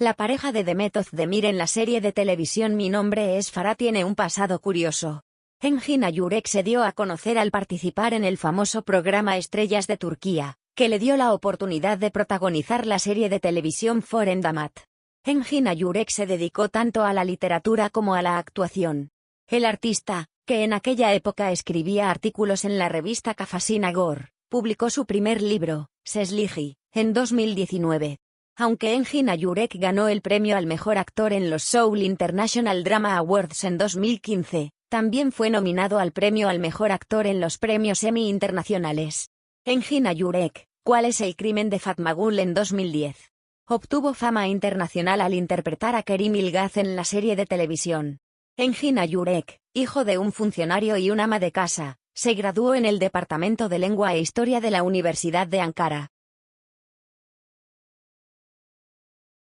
La pareja de Demet Özdemir en la serie de televisión Mi nombre es Farah tiene un pasado curioso. Engin Ayurek se dio a conocer al participar en el famoso programa Estrellas de Turquía, que le dio la oportunidad de protagonizar la serie de televisión Foren Damat. Engin Ayurek se dedicó tanto a la literatura como a la actuación. El artista, que en aquella época escribía artículos en la revista Kafasina Gor, publicó su primer libro, Sesligi, en 2019. Aunque Engin Ayurek ganó el premio al mejor actor en los Seoul International Drama Awards en 2015, también fue nominado al premio al mejor actor en los premios Emmy internacionales. Engin Ayurek, ¿Cuál es el crimen de Fatmagul en 2010? Obtuvo fama internacional al interpretar a Kerim Ilgaz en la serie de televisión. Engin Ayurek, hijo de un funcionario y un ama de casa, se graduó en el Departamento de Lengua e Historia de la Universidad de Ankara.